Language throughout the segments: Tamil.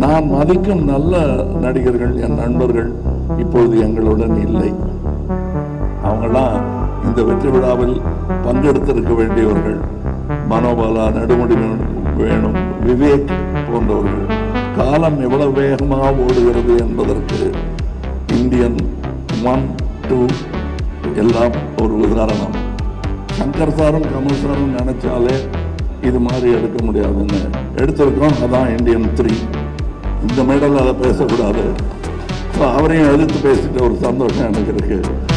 நான் மதிக்கும் நல்ல நடிகர்கள் என் நண்பர்கள் இப்பொழுது எங்களுடன் இல்லை. அவங்களாம் இந்த வெற்றி விழாவில் பங்கெடுத்திருக்க வேண்டியவர்கள் மனோபாலா நடுமுடி வேணும் விவேக் போன்றவர்கள். காலம் எவ்வளவு வேகமாக ஓடுகிறது என்பதற்கு இந்தியன் ஒன் டூ எல்லாம் ஒரு உதாரணம். சங்கர் சாரும் கமல் சாரும் நினைச்சாலே இது மாதிரி எடுக்க முடியாதுன்னு எடுத்திருக்கோம் அதான் இந்தியன் த்ரீ. இந்த மேடல் அதை பேசக்கூடாது. ஸோ அவரையும் எதிர்த்து பேசிட்டு ஒரு சந்தோஷம் எனக்கு இருக்குது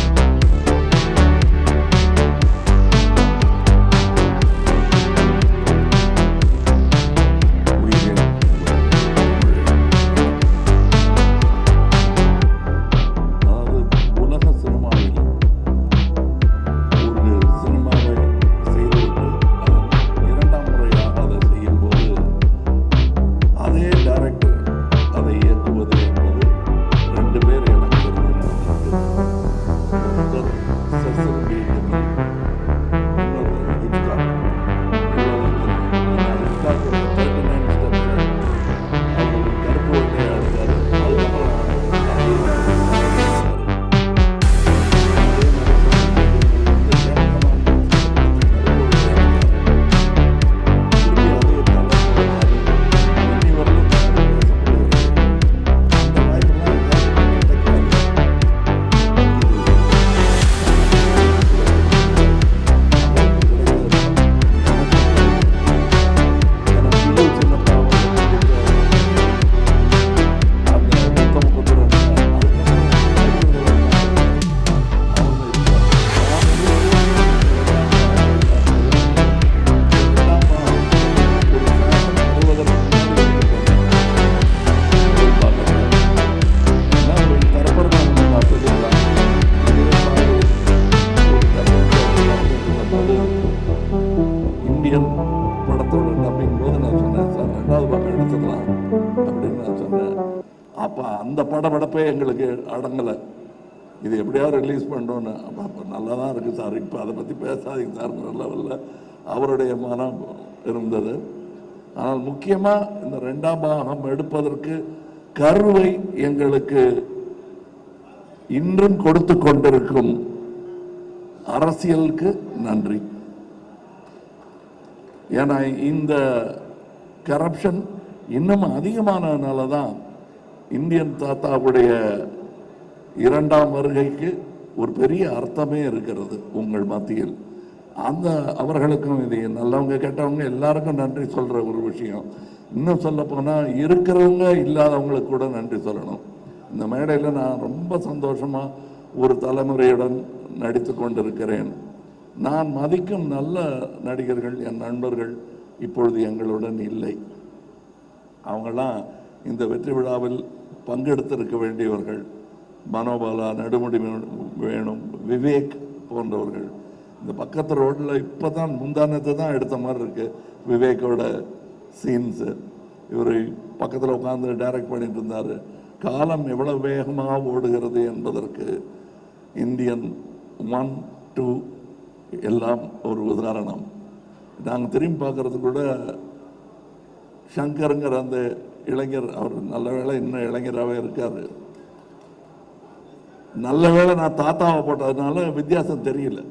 அப்படின்னு நான் சொன்னேன். அப்போ அந்த படபடப்பே எங்களுக்கு அடங்கலை. இது எப்படியாவது ரிலீஸ் பண்ணோன்னு அப்போ அப்போ நல்லா தான் இருக்குது சார். இப்போ அதை பற்றி பேசாதீங்க சார். லெவலில் அவருடைய மனம் இருந்தது. ஆனால் முக்கியமாக இந்த ரெண்டாம் பாகம் எடுப்பதற்கு கருவை எங்களுக்கு இன்றும் கொடுத்து கொண்டிருக்கும் அரசியலுக்கு நன்றி. ஏன்னா இந்த கரப்ஷன் இன்னும் அதிகமானதுனால தான் இந்தியன் தாத்தாவுடைய இரண்டாம் வருகைக்கு ஒரு பெரிய அர்த்தமே இருக்கிறது உங்கள் மத்தியில். அந்த அவர்களுக்கும் இது நல்லவங்க கெட்டவங்க எல்லாருக்கும் நன்றி சொல்கிற ஒரு விஷயம். இன்னும் சொல்ல இருக்கிறவங்க இல்லாதவங்களுக்கு கூட நன்றி சொல்லணும். இந்த மேடையில் நான் ரொம்ப சந்தோஷமாக ஒரு தலைமுறையுடன் நடித்து கொண்டிருக்கிறேன். நான் மதிக்கும் நல்ல நடிகர்கள் என் நண்பர்கள் இப்பொழுது எங்களுடன் இல்லை. அவங்கெல்லாம் இந்த வெற்றி விழாவில் பங்கெடுத்திருக்க வேண்டியவர்கள் மனோபாலா நெடுமுடி வேணும் விவேக் போன்றவர்கள். இந்த பக்கத்து ரோட்டில் இப்போ தான் முந்தானத்தை தான் எடுத்த மாதிரி இருக்குது விவேக்கோட சீன்ஸு இவர் பக்கத்தில் உட்காந்து டைரக்ட் பண்ணிட்டு இருந்தார். காலம் எவ்வளோ வேகமாக ஓடுகிறது என்பதற்கு இந்தியன் ஒன் டூ எல்லாம் ஒரு உதாரணம். நாங்கள் திரும்பி பார்க்குறது கூட சங்கருங்கிற அந்த இளைஞர் அவர் நல்ல வேளை இன்னும் இளைஞராகவே இருக்காரு. நல்ல வேளை நான் தாத்தாவை போட்டதுனால வித்தியாசம் தெரியல.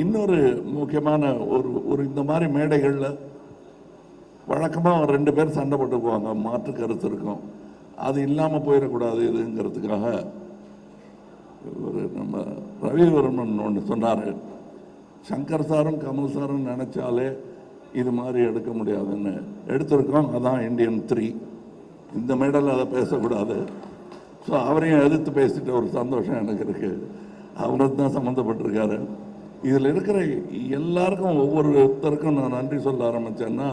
இன்னொரு முக்கியமான ஒரு ஒரு இந்த மாதிரி மேடைகளில் வழக்கமாக ரெண்டு பேர் சண்டை போட்டுக்குவாங்க மாற்று கருத்து இருக்கும். அது இல்லாமல் போயிடக்கூடாது இதுங்கிறதுக்காக ஒரு நம்ம ரவிவர்மன் ஒன்று சொன்னார். சங்கர் சாரும் கமல் சாரும் நினைச்சாலே இது மாதிரி எடுக்க முடியாதுன்னு எடுத்திருக்கோம் அதான் இந்தியன் த்ரீ இந்த மேடலில் அதை பேசக்கூடாது. ஸோ அவரையும் எதிர்த்து பேசிட்டு ஒரு சந்தோஷம் எனக்கு இருக்கு. அவரது தான் சம்மந்தப்பட்டிருக்காரு. இதில் இருக்கிற எல்லாருக்கும் ஒவ்வொருத்தருக்கும் நான் நன்றி சொல்ல ஆரம்பித்தேன்னா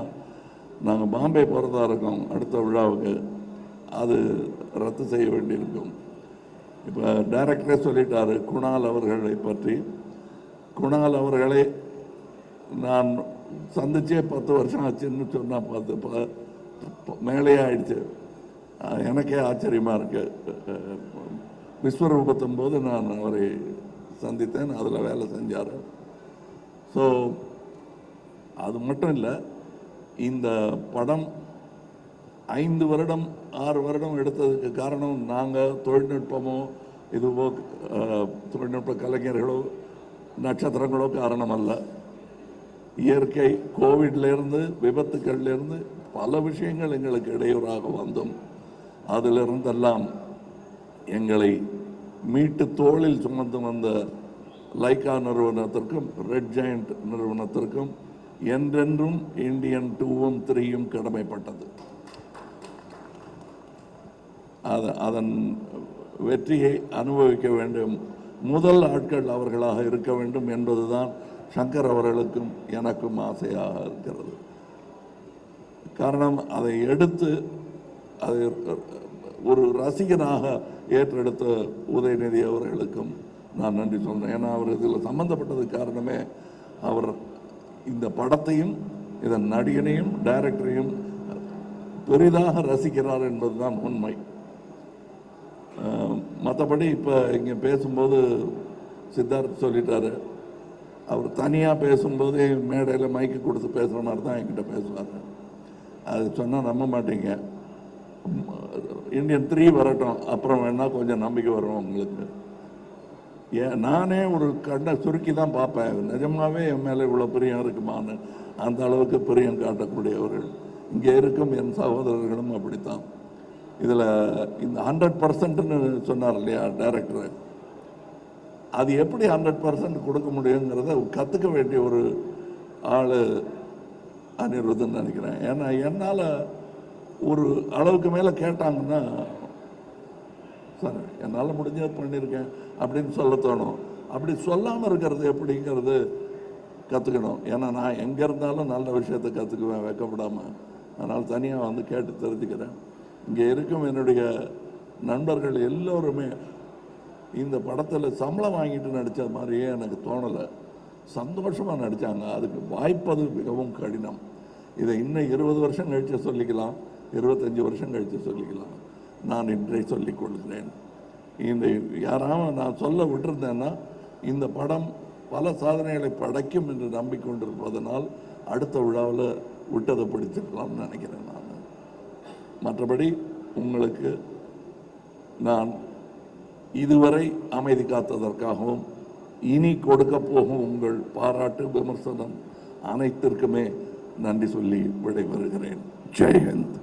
நாங்கள் பாம்பே போகிறதா இருக்கோம் அடுத்த விழாவுக்கு. அது ரத்து செய்ய வேண்டியிருக்கும். இப்போ டைரக்டரே சொல்லிட்டாரு குணால் அவர்களை பற்றி. குணால் அவர்களை நான் சந்திச்சே பத்து வருஷம் ஆச்சுன்னு சொன்னால் பார்த்து ப- ப- மேலே ஆயிடுச்சு. எனக்கே ஆச்சரியமாக இருக்கு. விஸ்வரூபத்தும் போது நான் அவரை சந்தித்தேன் அதில் வேலை செஞ்சார். ஸோ அது மட்டும் இல்லை இந்த படம் ஐந்து வருடம் ஆறு வருடம் எடுத்ததுக்கு காரணம் நாங்கள் தொழில்நுட்பமோ இதுவோ தொழில்நுட்ப கலைஞர்களோ நட்சத்திரங்களோ காரணம் அல்ல. இயற்கை கோவிட்லேருந்து விபத்துக்கள்லேருந்து பல விஷயங்கள் எங்களுக்கு இடையூறாக வந்தும். அதிலிருந்தெல்லாம் எங்களை மீட்டு தோளில் சுமந்து வந்த லைக்கா நிறுவனத்திற்கும் ரெட் ஜெயண்ட் நிறுவனத்திற்கும் என்றென்றும் இந்தியன் டூவும் த்ரீயும் கடமைப்பட்டது. அத- அதன் வெற்றியை அனுபவிக்க வேண்டும். முதல் ஆட்கள் அவர்களாக இருக்க வேண்டும் என்பதுதான் சங்கர் அவர்களுக்கும் எனக்கும் ஆசையாக இருக்கிறது. காரணம் அதை எடுத்து அதை ஒரு ரசிகனாக ஏற்றெடுத்த உதயநிதி அவர்களுக்கும் நான் நன்றி சொல்கிறேன் ஏன்னா அவர் இதில் சம்மந்தப்பட்டது காரணமே அவர் இந்த படத்தையும் இதன் நடிகனையும் டைரக்டரையும் பெரிதாக ரசிக்கிறார் என்பதுதான் உண்மை. மற்றபடி இப்போ இங்கே பேசும்போது சித்தார்த் சொல்லிட்டாரு. அவர் தனியாக பேசும்போது மேடையில் மைக்கு கொடுத்து பேசுகிற மாதிரி தான் என்கிட்ட பேசுவார். அது சொன்னால் நம்ப மாட்டீங்க. இந்தியன் த்ரீ வரட்டும். அப்புறம் வேணால் கொஞ்சம் நம்பிக்கை வரும் உங்களுக்கு. ஏன் நானே ஒரு கண்ணை சுருக்கி தான் பார்ப்பேன். நிஜமாகவே என் மேலே இவ்வளோ பிரியம் இருக்குமான்னு அந்த அளவுக்கு பிரியம் காட்டக்கூடியவர்கள். இங்கே இருக்கும் என் சகோதரர்களும் அப்படித்தான். இதில் இந்த ஹண்ட்ரட் பர்சன்ட்னு சொன்னார் இல்லையா டைரக்டர் அது எப்படி ஹண்ட்ரட் பர்சன்ட் கொடுக்க முடியுங்கிறத கற்றுக்க வேண்டிய ஒரு ஆள் அனிருத்துன்னு நினைக்கிறேன். ஏன்னா என்னால் ஒரு அளவுக்கு மேலே கேட்டாங்கன்னா சார் என்னால் முடிஞ்சது பண்ணியிருக்கேன் அப்படின்னு சொல்ல தோணும். அப்படி சொல்லாமல் இருக்கிறது எப்படிங்கிறது கற்றுக்கணும் ஏன்னா நான் எங்கே இருந்தாலும் நல்ல விஷயத்தை கற்றுக்குவேன் வைக்கப்படாமல் அதனால் தனியாக வந்து கேட்டு தெரிஞ்சுக்கிறேன். இங்கே இருக்கும் என்னுடைய நண்பர்கள் எல்லோருமே இந்த படத்தில் சம்பளம் வாங்கிட்டு நடித்த மாதிரியே எனக்கு தோணலை. சந்தோஷமாக நடித்தாங்க அதுக்கு வாய்ப்பது மிகவும் கடினம். இதை இன்னும் இருபது வருஷம் கழித்து சொல்லிக்கலாம். இருபத்தஞ்சி வருஷம் கழித்து சொல்லிக்கலாம். நான் இன்றை சொல்லிக் கொள்கிறேன். இந்த யாராவது நான் சொல்ல விட்டுருந்தேன்னா இந்த படம் பல சாதனைகளை படைக்கும் என்று நம்பிக்கொண்டிருப்பதனால் அடுத்த விழாவில் விட்டதை பிடிச்சிருக்கலாம்னு நினைக்கிறேன் நான். மற்றபடி உங்களுக்கு நான் இதுவரை அமைதி காத்ததற்காகவும் இனி கொடுக்க போகும் உங்கள் பாராட்டு விமர்சனம் அனைத்திற்குமே நன்றி சொல்லி விடைபெறுகிறேன். ஜெய்ஹிந்த்